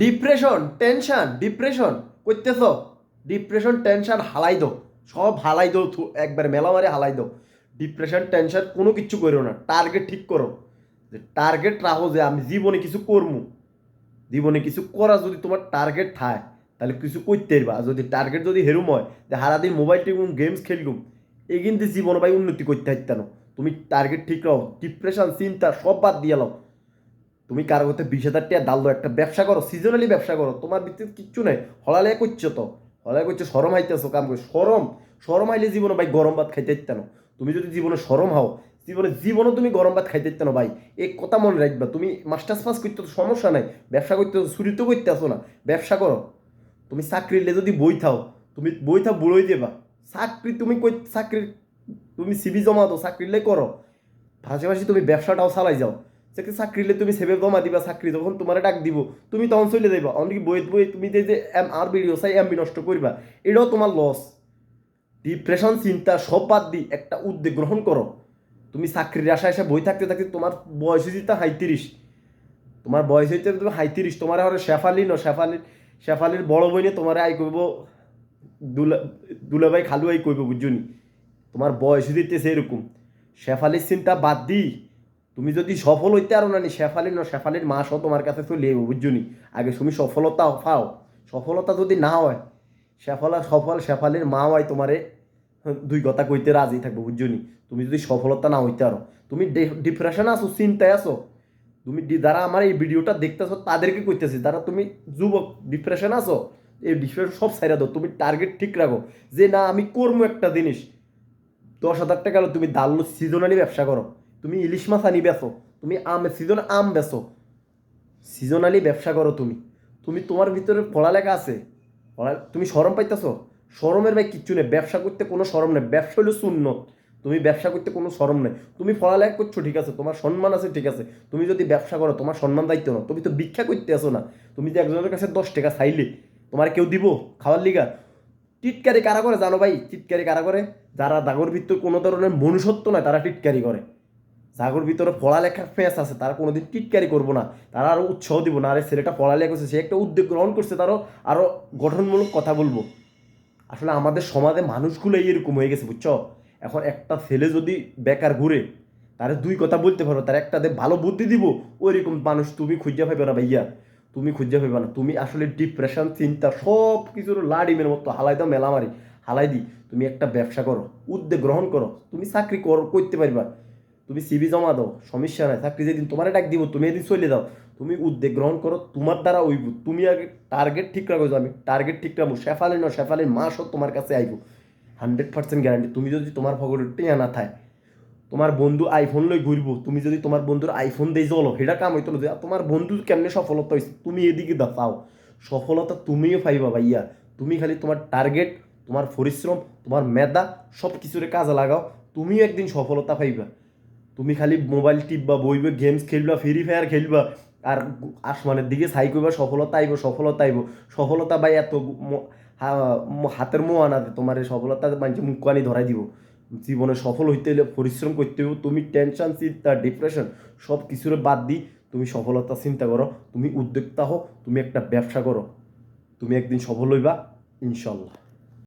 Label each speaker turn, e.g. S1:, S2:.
S1: Depression tension depression করতেছ depression tension হালাই দাও সব হালাই দো একবার মেলা মারে হালাই দাও ডিপ্রেশন টেনশন কোনো কিছু করো না। টার্গেট ঠিক করো। যে টার্গেট রাখো যে আমি জীবনে কিছু করব জীবনে কিছু করা যদি তোমার টার্গেট থাকে তাহলে কিছু করতে পারবা। যদি টার্গেট যদি হেরুম হয়, যে সারাদিন মোবাইল টিপুম গেমস খেললুম এই কিন্তু জীবন ভাই উন্নতি করতে হাইতে তুমি টার্গেট ঠিক রাখো। ডিপ্রেশন চিন্তা, সব বাদ দিয়ে লাও। তুমি কারও করতে বিশ হাজার টাকা ডাল দাও, একটা ব্যবসা করো সিজনালি ব্যবসা করো, তোমার ভিতরে কিচ্ছু নাই। হলালে করছ তো, হলালে করছ, সরম হাইতেছো, কাম করে, সরম সরম হাইলে জীবনে ভাই গরম ভাত খাইতে ইত্তা না। তুমি যদি জীবনে সরম হও, জীবনে জীবনে তুমি গরম ভাত খাইতে ইত্তা না ভাই। এই কথা মনে রাখবা, তুমি মাস্টার্স পাস করতে তো সমস্যা নাই, ব্যবসা করতে চুরি তো করতে আসো না, ব্যবসা করো। তুমি চাকরিলে যদি বই থাও, তুমি বই থাও বুড়োই দেবা। চাকরি তুমি কই চাকরি তুমি সিবি জমা দাও চাকরিলে করো। পাশাপাশি তুমি ব্যবসাটাও চালাই যাও। চাকরি চাকরিলে তুমি সেভে জমা দিবা চাকরি, যখন তোমার ডাক দিব, তুমি তখন চলে যাইবা। অনেক বই বই তুমি যে এম আর ভিডিও চাই এমবি নষ্ট করবা, এটাও তোমার লস ডিপ্রেশন চিন্তা, সব বাদ দি একটা উদ্যোগ গ্রহণ করো। তুমি চাকরির আশা এসে বই থাকতে থাকতে তোমার বয়স হয়েছে হাইত্রিশ তোমার বয়স হইতে তুমি হাইত্রিশ তোমার আর শেফালি ন শেফালির শেফালির বড় বইনে তোমার আই করব দুলা, দুলাভাই খালু আই কইব বুঝছনি তোমার বয়স দিতেছে এরকম শেফালির চিন্তা বাদ দি তুমি যদি সফল হইতে আরও না নি শেফালির ন, শেফালির মাসও তোমার কাছে চলে যাব আগে তুমি সফলতা পাও। সফলতা যদি না হয়, শেফলা সফল শেফালির মা হয় তোমারে, দুই কথা কইতে রাজি থাকব বুঝছনি তুমি যদি সফলতা না হইতে আরও, তুমি ডিপ্রেশন আছো, চিন্তায় আছো, তুমি যারা আমার এই ভিডিওটা দেখতেছো, তাদেরকে কইতেছি, যারা তুমি যুবক ডিপ্রেশন আছো, এই ডিপ্রেশন সব সাইরা দাও, তুমি টার্গেট ঠিক রাখো, যে না, আমি করব একটা জিনিস, দশ হাজার টাকা তুমি ডাল সিজনালি ব্যবসা করো। তুমি ইলিশ মাছ আনি বেচো, তুমি আম সিজন আম বেচো সিজনালি ব্যবসা করো তুমি। তুমি তোমার ভিতরে পড়ালেখা আছে পড়া- তুমি সরম পাইতেছো? সরমের ভাই কিচ্ছু নেই, ব্যবসা করতে কোনো সরম নেই, ব্যবসা হলো শূন্য তুমি ব্যবসা করতে কোনো সরম নেই। তুমি পড়ালেখা করছ, ঠিক আছে, তোমার সম্মান আছে, ঠিক আছে। তুমি যদি ব্যবসা করো, তোমার সম্মান দায়িত্ব না। তুমি তো ভিক্ষা করতে আসো না। তুমি যে একজনের কাছে দশ টাকা চাইলে, তোমার কেউ দিব খাওয়ার লিগা। টিটকারি কারা করে জানো ভাই? টিটকারি কারা করে? যারা দাগর ভিত্তর কোনো ধরনের মনুষ্যত্ব নয় তারা টিটকারি করে। জাগর ভিতরে পড়ালেখার ফেস আছে, তারা কোনোদিন টিটকারি করব না। তারা আরও উৎসাহ দিব না, আরে ছেলেটা পড়ালেখা করছে, সে একটা উদ্যোগ গ্রহণ করছে, তারও আরও গঠনমূলক কথা বলব। আসলে আমাদের সমাজে মানুষগুলো এরকম হয়ে গেছে, বুঝছ? এখন একটা ছেলে যদি বেকার ঘুরে, তারে দুই কথা বলতে পারো, তার একটা ভালো বুদ্ধি দিব, ওইরকম মানুষ তুমি খুঁজে পাইবে না ভাইয়া। তুমি খুঁজে পাইবে না, তুমি আসলে ডিপ্রেশন চিন্তা সব কিছুর লাডিমের মতো হালাই দাও, মেলামারি, হালাই দি তুমি একটা ব্যবসা করো, উদ্যোগ গ্রহণ করো, তুমি চাকরি কর, করতে পারবা। তুমি সিবি জমা দাও, সমস্যা নাই চাকরি যেদিন তোমার ডাক দিব তুমি এদিন চলে দাও তুমি উদ্যোগ গ্রহণ করো, তোমার দ্বারা ওইব তুমি আগে টার্গেট ঠিক রাখো আমি টার্গেট ঠিক রাখব, শেফালি না শেফালির মাসও তোমার কাছে আইব। হান্ড্রেড পার্সেন্ট গ্যারান্টি তুমি যদি তোমার পকেটে টেয়া না থাকে তোমার বন্ধু আইফোন লই ঘুরবো, তুমি যদি তোমার বন্ধুর আইফোন দিয়ে চলো সেটা কাম হইতো যে তোমার বন্ধুর কেমনে সফলতা হয়েছে তুমি এদিকে দা পাও সফলতা তুমিও পাইবা ভাইয়া। তুমি খালি তোমার টার্গেট তোমার পরিশ্রম, তোমার মেধা সব কিছুরে কাজে লাগাও। তুমিও একদিন সফলতা পাইবা। তুমি খালি মোবাইল টিপবা, বইবে গেমস খেলবা ফ্রি ফায়ার খেলবা, আর আসমানের দিকে ছাই করবা সফলতা আইব সফলতা আইব। সফলতা ভাই এত হা- হাতের মোয়া না তোমার এই সফলতা মানুষ মুখানি ধরাই দিব। জীবনে সফল হইতে হলে পরিশ্রম করতে হবে তুমি টেনশন চিন্তা ডিপ্রেশন সব কিছুর বাদ দিই তুমি সফলতা চিন্তা করো, তুমি উদ্যোক্তা হও, তুমি একটা ব্যবসা করো। তুমি একদিন সফল হইবা, ইনশাল্লাহ।